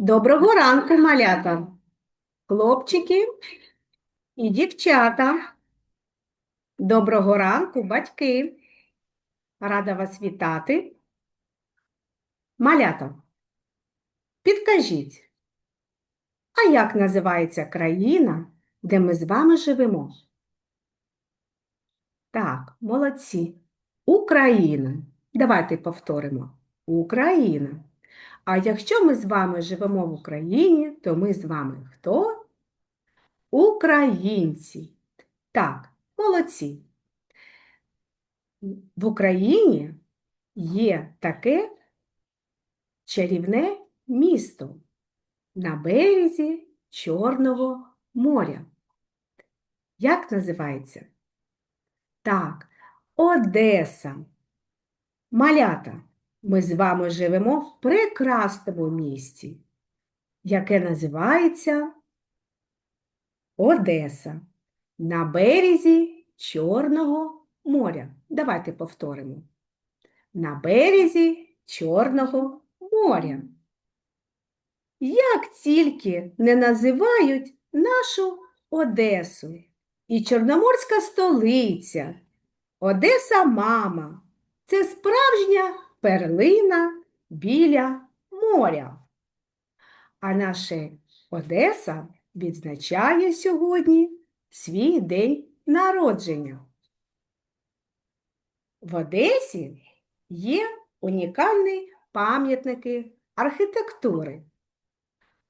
Доброго ранку, малята, хлопчики і дівчата. Доброго ранку, батьки. Рада вас вітати. Малята, підкажіть, а як називається країна, де ми з вами живемо? Так, молодці. Україна. Давайте повторимо. Україна. А якщо ми з вами живемо в Україні, то ми з вами хто? Українці. Так, молодці. В Україні є таке чарівне місто на березі Чорного моря. Як називається? Так, Одеса. Малята, ми з вами живемо в прекрасному місті, яке називається Одеса на березі Чорного моря. Давайте повторимо. На березі Чорного моря. Як тільки не називають нашу Одесу і Чорноморська столиця, Одеса мама. Це справжня перлина біля моря. А наша Одеса відзначає сьогодні свій день народження. В Одесі є унікальні пам'ятники архітектури.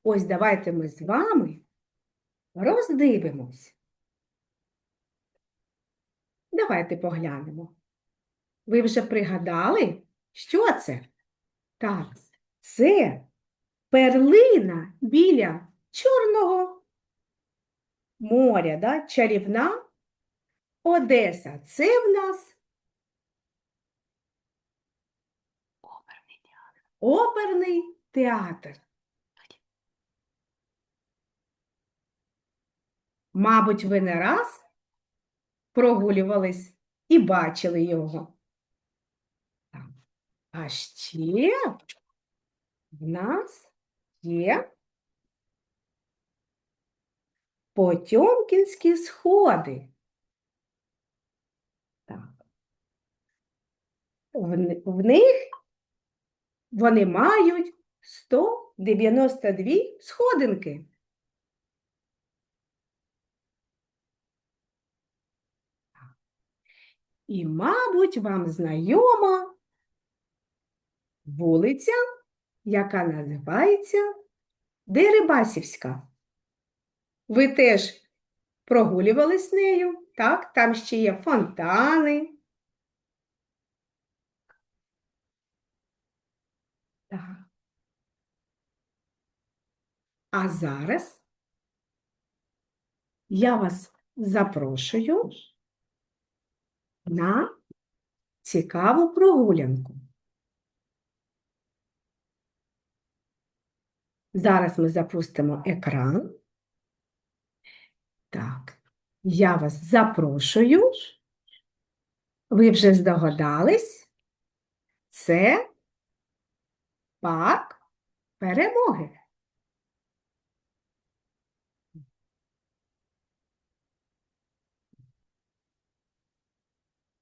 Ось давайте ми з вами роздивимось. Давайте поглянемо. Ви вже пригадали, що це? Так, це перлина біля Чорного моря, да? чарівна Одеса. Це в нас оперний театр. Мабуть, ви не раз прогулювались і бачили його. А ще в нас є Потьомкінські сходи. Так. В, в них вони мають 192 сходинки. І, мабуть, вам знайома вулиця, яка називається Дерибасівська. Ви теж прогулювались нею, так? Там ще є фонтани. Так. А зараз я вас запрошую на цікаву прогулянку. Зараз ми запустимо екран. Так, я вас запрошую. Ви вже здогадались? Це парк перемоги.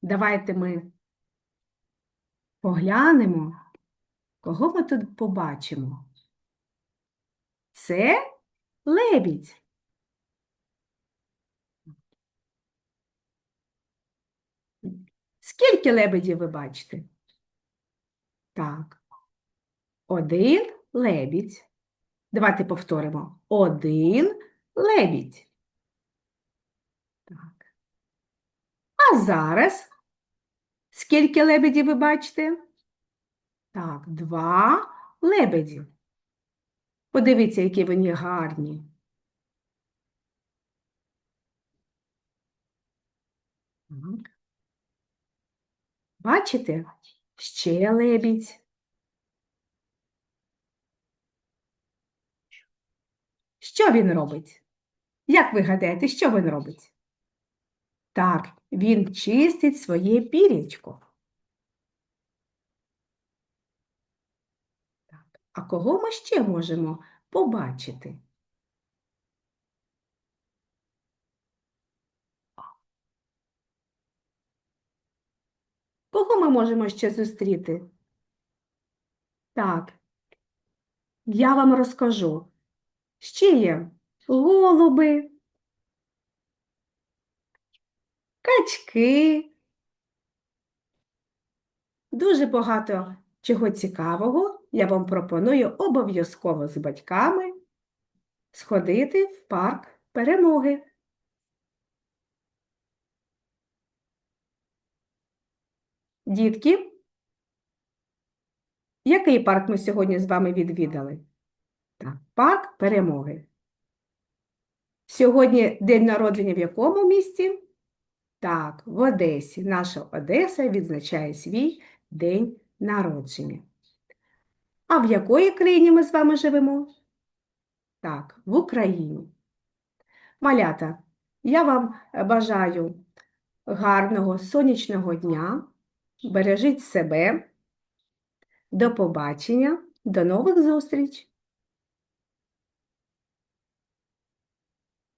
Давайте ми поглянемо, кого ми тут побачимо. Це лебідь. Скільки лебедів ви бачите? Так. Один лебідь. Давайте повторимо. Один лебідь. Так. А зараз скільки лебедів ви бачите? Так, два лебеді. Подивіться, які вони гарні. Бачите? Ще лебідь. Що він робить? Як ви гадаєте, що він робить? Так, він чистить своє пірічко. Так. А кого ми ще можемо побачити? Кого ми можемо ще зустріти? Так, я вам розкажу. Ще є голуби, качки. Дуже багато чого цікавого я вам пропоную обов'язково з батьками сходити в парк перемоги. Дітки, який парк ми сьогодні з вами відвідали? Так, парк перемоги. Сьогодні день народження в якому місті? Так, в Одесі. Наша Одеса відзначає свій день народження. А в якої країні ми з вами живемо? Так, в Україні. Малята, я вам е, бажаю гарного сонячного дня. Бережіть себе. До побачення, до нових зустріч!